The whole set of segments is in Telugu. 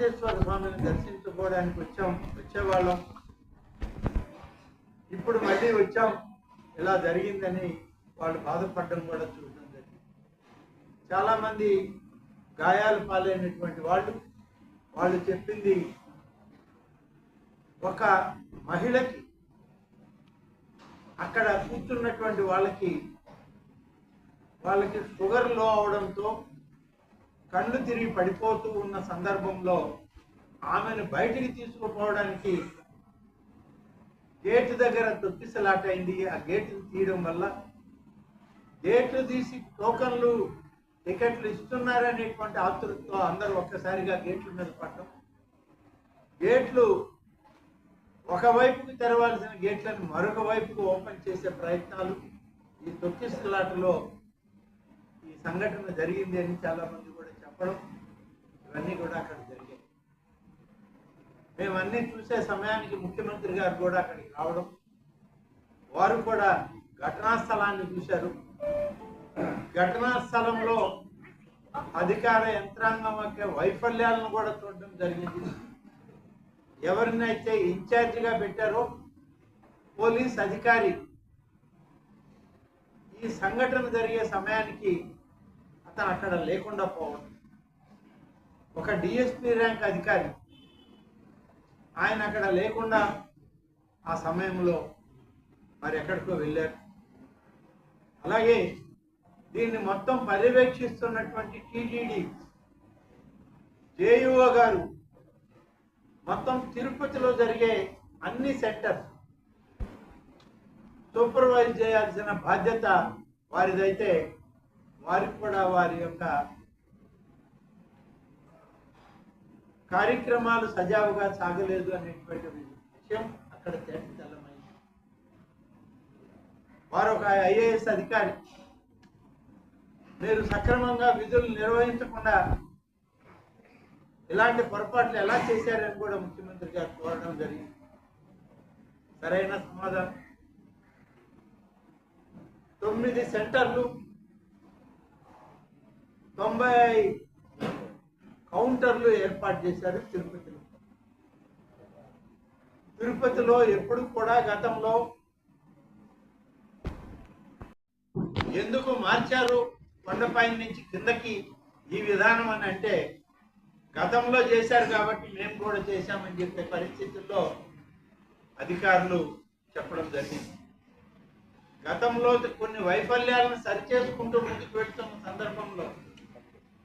వెంకటేశ్వర స్వామిని దర్శించుకోవడానికి వచ్చాం వచ్చేవాళ్ళం. ఇప్పుడు మళ్ళీ వచ్చాం. ఇలా జరిగిందని వాళ్ళు బాధపడడం కూడా చూడడం జరిగింది. చాలామంది గాయాలు పాలైనటువంటి వాళ్ళు వాళ్ళు చెప్పింది ఒక మహిళకి అక్కడ కూర్చున్నటువంటి వాళ్ళకి వాళ్ళకి షుగర్లో అవడంతో కళ్ళు తిరిగి పడిపోతూ ఉన్న సందర్భంలో ఆమెను బయటికి తీసుకుపోవడానికి గేటు దగ్గర తొక్కిసలాట అయింది ఆ గేటును తీయడం వల్ల గేట్లు తీసి టోకన్లు టికెట్లు ఇస్తున్నారనేటువంటి ఆతృతతో అందరూ ఒక్కసారిగా గేట్ల మీద పడడం. గేట్లు ఒకవైపుకు తెరవాల్సిన గేట్లను మరొక వైపుకు ఓపెన్ చేసే ప్రయత్నాలు. ఈ తొక్కిసలాటలో ఈ సంఘటన జరిగింది అని చాలా మంది చెప్పడం ఇవన్నీ కూడా అక్కడ జరిగాయి. మేమన్నీ చూసే సమయానికి ముఖ్యమంత్రి గారు కూడా అక్కడికి రావడం వారు కూడా ఘటనా స్థలాన్ని చూశారు. ఘటనా స్థలంలో అధికార యంత్రాంగం యొక్క వైఫల్యాలను కూడా చూడడం జరిగింది. ఎవరినైతే ఇన్ఛార్జిగా పెట్టారో పోలీస్ అధికారి ఈ సంఘటన జరిగే సమయానికి అతను అక్కడ లేకుండా పోవడం. ఒక డిఎస్పీ ర్యాంక్ అధికారి. ఆయన అక్కడ లేకుండా ఆ సమయంలో మరి ఎక్కడికో వెళ్ళారు. అలాగే దీన్ని మొత్తం పర్యవేక్షిస్తున్నటువంటి టీటీడీ జేయుఓ గారు మొత్తం తిరుపతిలో జరిగే అన్ని సెక్టర్స్ సూపర్వైజ్ చేయాల్సిన బాధ్యత వారిదైతే వారికి కూడా వారి యొక్క కార్యక్రమాలు సజావుగా సాగలేదు అనేటువంటి విషయం అక్కడ తేట తెల్లమైంది. వారు ఒక ఐఏఎస్ అధికారి మీరు సక్రమంగా విధులు నిర్వహించకుండా ఇలాంటి పొరపాట్లు ఎలా చేశారని కూడా ముఖ్యమంత్రి గారు కోరడం జరిగింది. సరైన సమాధానం. తొమ్మిది సెంటర్లు తొంభై కౌంటర్లు ఏర్పాటు చేశారు తిరుపతిలో. తిరుపతిలో ఎప్పుడు కూడా గతంలో ఎందుకు మార్చారు కొండపై నుంచి కిందకి ఈ విధానం అని అంటే గతంలో చేశారు కాబట్టి మేము కూడా చేశామని చెప్పే పరిస్థితుల్లో అధికారులు చెప్పడం జరిగింది. గతంలో కొన్ని వైఫల్యాలను సరిచేసుకుంటూ ముందుకు వెళ్తున్న సందర్భంలో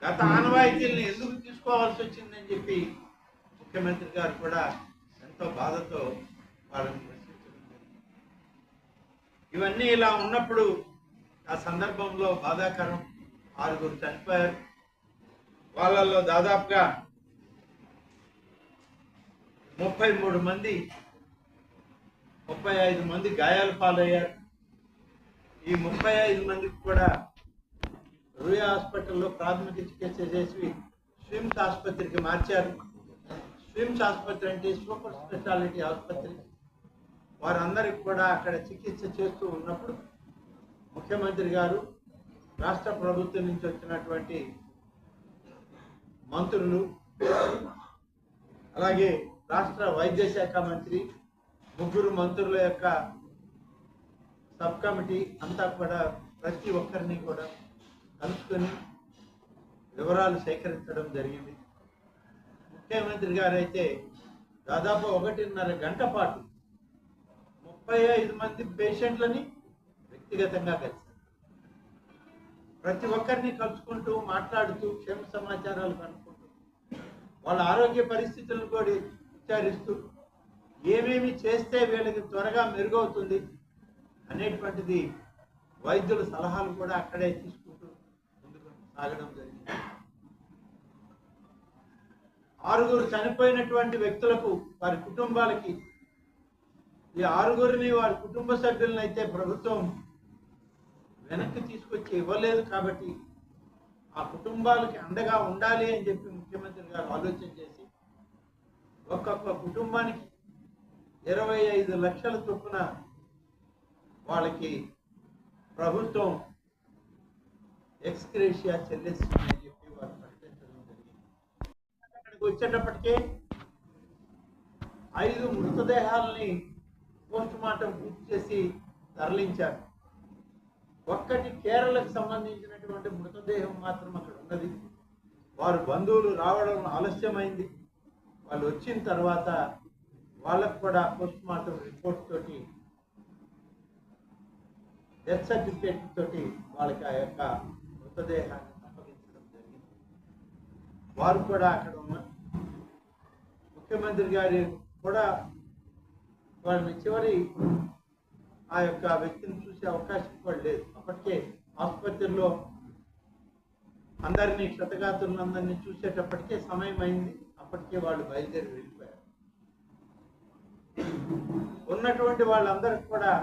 గత ఆనవాయితీల్ని ఎందుకు తీసుకోవాల్సి వచ్చిందని చెప్పి ముఖ్యమంత్రి గారు కూడా ఎంతో బాధతో వాళ్ళని ప్రశ్నించడం జరిగింది. ఇవన్నీ ఇలా ఉన్నప్పుడు ఆ సందర్భంలో బాధాకరం ఆరుగురు చనిపోయారు వాళ్ళల్లో దాదాపుగా ముప్పై మూడు మంది ముప్పై ఐదు మంది గాయాలు పాలయ్యారు ఈ ముప్పై ఐదు మందికి కూడా రూయా హాస్పిటల్లో ప్రాథమిక చికిత్స చేసి స్విమ్స్ ఆసుపత్రికి మార్చారు. స్విమ్స్ ఆసుపత్రి అంటే సూపర్ స్పెషాలిటీ ఆసుపత్రి. వారందరికి కూడా అక్కడ చికిత్స చేస్తూ ఉన్నప్పుడు ముఖ్యమంత్రి గారు రాష్ట్ర ప్రభుత్వం నుంచి వచ్చినటువంటి మంత్రులు అలాగే రాష్ట్ర వైద్య శాఖ మంత్రి ముగ్గురు మంత్రుల యొక్క సబ్ కమిటీ అంతా కూడా ప్రతి ఒక్కరిని కూడా కలుసుకొని వివరాలు సేకరించడం జరిగింది. ముఖ్యమంత్రి గారైతే దాదాపు ఒకటిన్నర గంట పాటు ముప్పై ఐదు మంది పేషెంట్లని వ్యక్తిగతంగా కలిశారు. ప్రతి ఒక్కరిని కలుసుకుంటూ మాట్లాడుతూ క్షేమ సమాచారాలు కనుక్కుంటూ వాళ్ళ ఆరోగ్య పరిస్థితులను కూడా విచారిస్తూ ఏమేమి చేస్తే వీళ్ళకి త్వరగా మెరుగవుతుంది అనేటువంటిది వైద్యుల సలహాలు కూడా అక్కడే తీసుకుంటారు ఆగడం జరిగింది. ఆరుగురు చనిపోయినటువంటి వ్యక్తులకు వారి కుటుంబాలకి ఈ ఆరుగురిని వారి కుటుంబ సభ్యులను అయితే ప్రభుత్వం వెనక్కి తీసుకొచ్చి ఇవ్వలేదు కాబట్టి ఆ కుటుంబాలకి అండగా ఉండాలి అని చెప్పి ముఖ్యమంత్రి గారు ఆలోచన చేసి ఒక్కొక్క కుటుంబానికి ఇరవై ఐదు లక్షల చొప్పున వాళ్ళకి ప్రభుత్వం ఎక్స్క్రేషియా చెల్లిస్తుందని చెప్పి వారు ప్రకటించడం జరిగింది. అక్కడికి వచ్చేటప్పటికే ఐదు మృతదేహాలని పోస్ట్ మార్టం పూర్తి చేసి తరలించారు. ఒక్కటి కేరళకు సంబంధించినటువంటి మృతదేహం మాత్రం అక్కడ ఉన్నది. వారు బంధువులు రావడం ఆలస్యమైంది. వాళ్ళు వచ్చిన తర్వాత వాళ్ళకు కూడా పోస్ట్ మార్టం రిపోర్ట్ తోటి డెత్ సర్టిఫికేట్ తోటి వాళ్ళకి ఆ యొక్క మృతదేహాన్ని అప్పగించడం జరిగింది వారు కూడా అక్కడ ఉన్న ముఖ్యమంత్రి గారి కూడా వాళ్ళని చివరి ఆ యొక్క వ్యక్తిని చూసే అవకాశం కూడా లేదు. అప్పటికే ఆసుపత్రిలో అందరినీ క్షతగాతులందరినీ చూసేటప్పటికే సమయం అయింది. అప్పటికే వాళ్ళు బయలుదేరి వెళ్ళిపోయారు. ఉన్నటువంటి వాళ్ళందరికి కూడా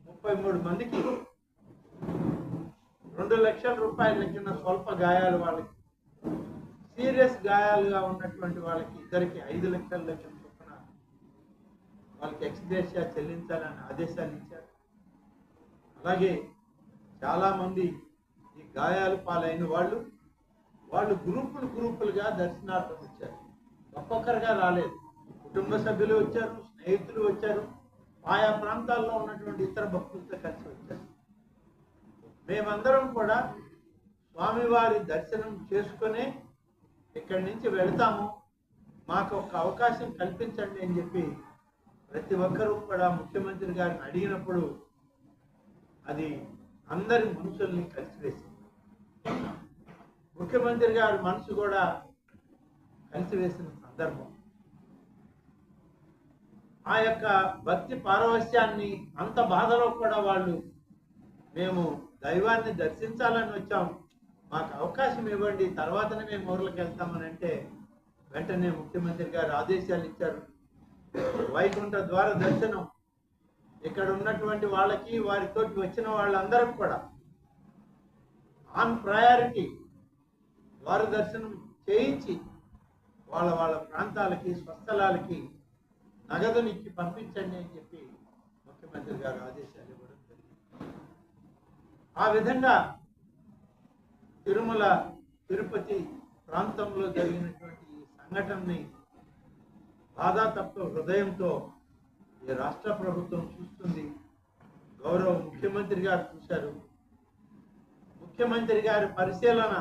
ముప్పై మూడు మందికి రెండు లక్షల రూపాయల లెక్కన స్వల్ప గాయాలు వాళ్ళకి సీరియస్ గాయాలుగా ఉన్నటువంటి వాళ్ళకి ఇద్దరికి ఐదు లక్షల లెక్కన చొప్పున వాళ్ళకి ఎక్స్గ్రేషియా చెల్లించాలని ఆదేశాలు ఇచ్చారు. అలాగే చాలామంది ఈ గాయాలు పాలైన వాళ్ళు వాళ్ళు గ్రూపులు గ్రూపులుగా దర్శనార్థం వచ్చారు. ఒక్కొక్కరుగా రాలేదు. కుటుంబ సభ్యులు వచ్చారు స్నేహితులు వచ్చారు ఆయా ప్రాంతాల్లో ఉన్నటువంటి ఇతర భక్తులతో కలిసి వచ్చారు. మేమందరం కూడా స్వామివారి దర్శనం చేసుకొని ఇక్కడి నుంచి వెళతాము. మాకు ఒక అవకాశం కల్పించండి అని చెప్పి ప్రతి ఒక్కరూ కూడా ముఖ్యమంత్రి గారిని అడిగినప్పుడు అది అందరి మనుషుల్ని కలిసివేసింది. ముఖ్యమంత్రి గారి మనసు కూడా కలిసివేసిన సందర్భం. ఆ యొక్క భక్తి పారవస్యాన్ని అంత బాధలో కూడా వాళ్ళు మేము దైవాన్ని దర్శించాలని వచ్చాం. మాకు అవకాశం ఇవ్వండి తర్వాతనే మేము ఊర్లకు వెళ్తామని అంటే వెంటనే ముఖ్యమంత్రి గారు ఆదేశాలు ఇచ్చారు. వైకుంఠ ద్వార దర్శనం ఇక్కడ ఉన్నటువంటి వాళ్ళకి వారితోటి వచ్చిన వాళ్ళందరికి కూడా ఆన్ ప్రయారిటీ ద్వార దర్శనం చేయించి వాళ్ళ వాళ్ళ ప్రాంతాలకి స్వస్థలాలకి నగదునిచ్చి పంపించండి అని చెప్పి ముఖ్యమంత్రి గారు ఆదేశాలు ఆ విధంగా తిరుమల తిరుపతి ప్రాంతంలో జరిగినటువంటి ఈ సంఘటనని బాధాతత్వ హృదయంతో ఈ రాష్ట్ర ప్రభుత్వం చూస్తుంది. గౌరవ ముఖ్యమంత్రి గారు చూశారు. ముఖ్యమంత్రి గారి పరిశీలన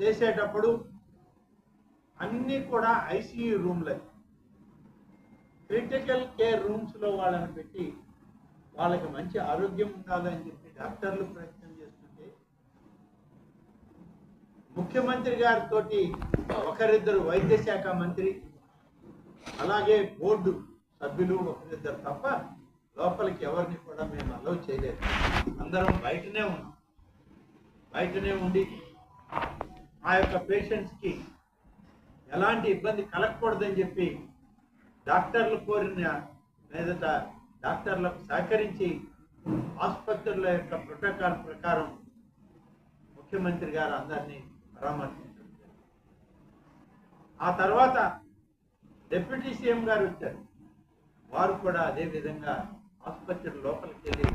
చేసేటప్పుడు అన్నీ కూడా ఐసీయూ రూమ్లే. క్రిటికల్ కేర్ రూమ్స్లో వాళ్ళని పెట్టి వాళ్ళకి మంచి ఆరోగ్యం ఉండాలని చెప్పి డాక్టర్లు ప్రయత్నం చేస్తుంటే ముఖ్యమంత్రి గారితో ఒకరిద్దరు వైద్య శాఖ మంత్రి అలాగే బోర్డు సభ్యులు ఒకరిద్దరు తప్ప లోపలికి ఎవరిని కూడా మేము అలౌ చేయలేదు. అందరం బయటనే ఉన్నాం. బయటనే ఉండి ఆ యొక్క పేషెంట్స్కి ఎలాంటి ఇబ్బంది కలగకూడదని చెప్పి డాక్టర్లు కోరిన మీదట డాక్టర్లకు సహకరించి ఆసుపత్రుల యొక్క ప్రోటోకాల్ ప్రకారం ముఖ్యమంత్రి గారు అందరినీ పరామర్శించారు ఆ తర్వాత డిప్యూటీ సీఎం గారు వచ్చారు. వారు కూడా అదే విధంగా ఆసుపత్రి లోపలికి వెళ్ళి